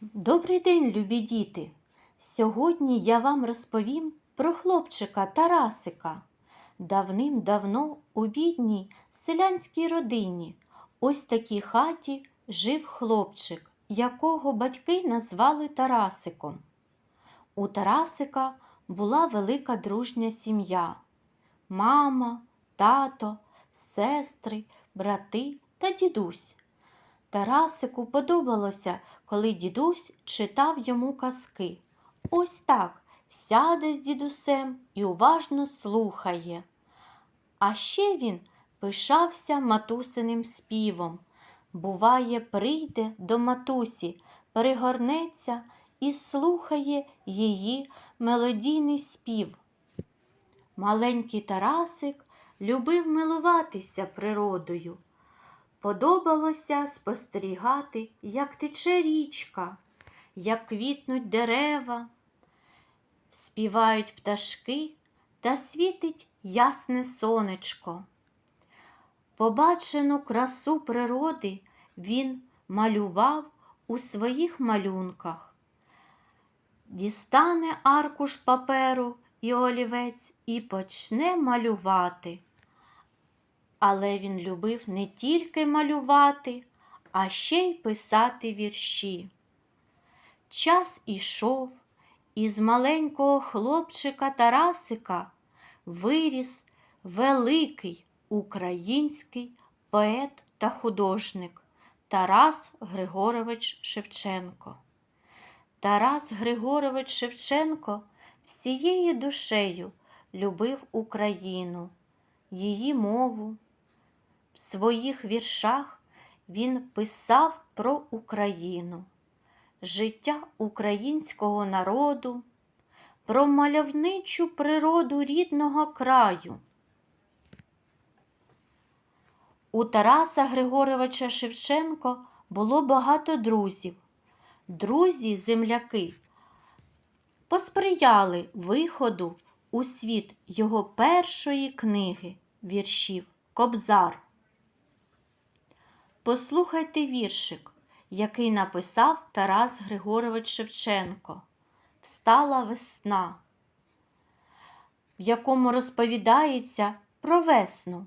Добрий день, любі діти! Сьогодні я вам розповім про хлопчика Тарасика. Давним-давно у бідній селянській родині ось такій хаті жив хлопчик, якого батьки назвали Тарасиком. У Тарасика була велика дружня сім'я: мама, тато, сестри, брати та дідусь. Тарасику подобалося, коли дідусь читав йому казки. Ось так сяде з дідусем і уважно слухає. А ще він пишався матусиним співом. Буває, прийде до матусі, перегорнеться і слухає її мелодійний спів. Маленький Тарасик любив милуватися природою. Подобалося спостерігати, як тече річка, як квітнуть дерева, співають пташки та світить ясне сонечко. Побачену красу природи він малював у своїх малюнках. Дістане аркуш паперу і олівець і почне малювати. Але він любив не тільки малювати, а ще й писати вірші. Час ішов, і з маленького хлопчика Тарасика виріс великий український поет та художник Тарас Григорович Шевченко. Тарас Григорович Шевченко всією душею любив Україну, її мову. В своїх віршах він писав про Україну, життя українського народу, про мальовничу природу рідного краю. У Тараса Григоровича Шевченко було багато друзів. Друзі, земляки посприяли виходу у світ його першої книги віршів Кобзар. Послухайте віршик, який написав Тарас Григорович Шевченко Встала весна, в якому розповідається про весну,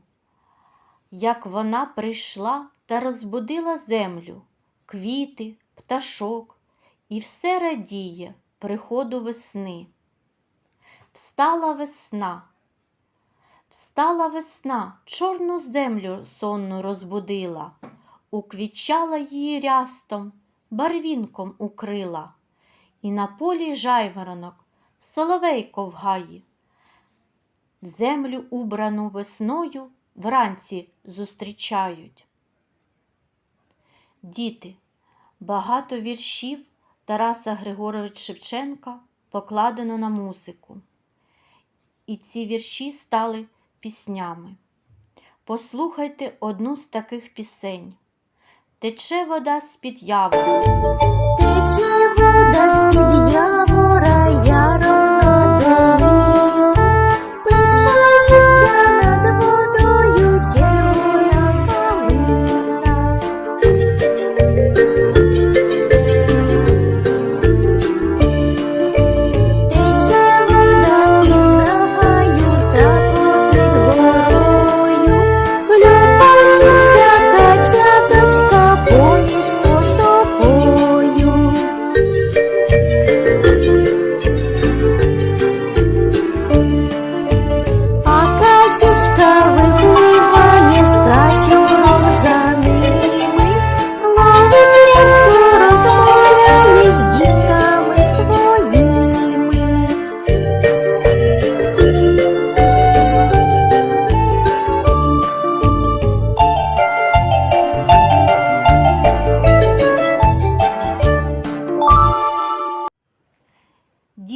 як вона прийшла та розбудила землю, квіти, пташок, і все радіє приходу весни. Встала весна. Встала весна, чорну землю сонну розбудила, уквічала її рястом, барвінком укрила, і на полі жайворонок, соловейко в гаї. Землю убрану весною вранці зустрічають. Діти, багато віршів Тараса Григоровича Шевченка покладено на музику і ці вірші стали піснями. Послухайте одну з таких пісень. Тече вода з-під явора, Тече вода з-під явора,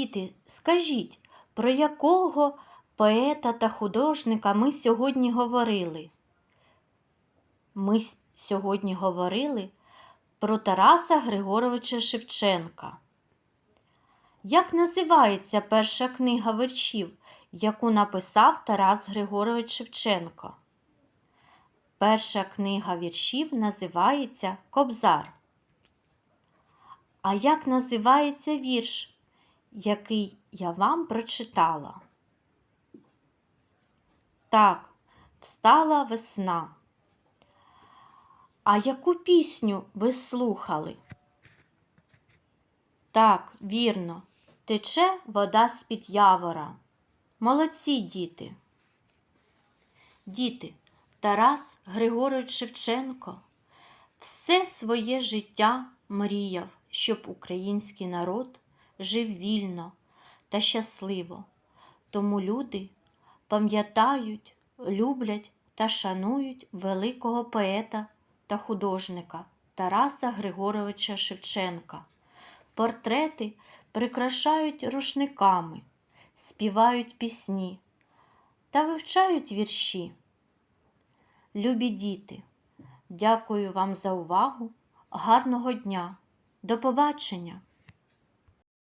Діти, скажіть, про якого поета та художника ми сьогодні говорили? Ми сьогодні говорили про Тараса Григоровича Шевченка. Як називається перша книга віршів, яку написав Тарас Григорович Шевченко? Перша книга віршів називається Кобзар. А як називається вірш, який я вам прочитала? Так, встала весна. А яку пісню ви слухали? Так, вірно, тече вода з-під явора. Молодці діти. Діти, Тарас Григорович Шевченко все своє життя мріяв, щоб український народ жив вільно та щасливо. Тому люди пам'ятають, люблять та шанують великого поета та художника Тараса Григоровича Шевченка. Портрети прикрашають рушниками, співають пісні та вивчають вірші. Любі діти, дякую вам за увагу. Гарного дня. До побачення!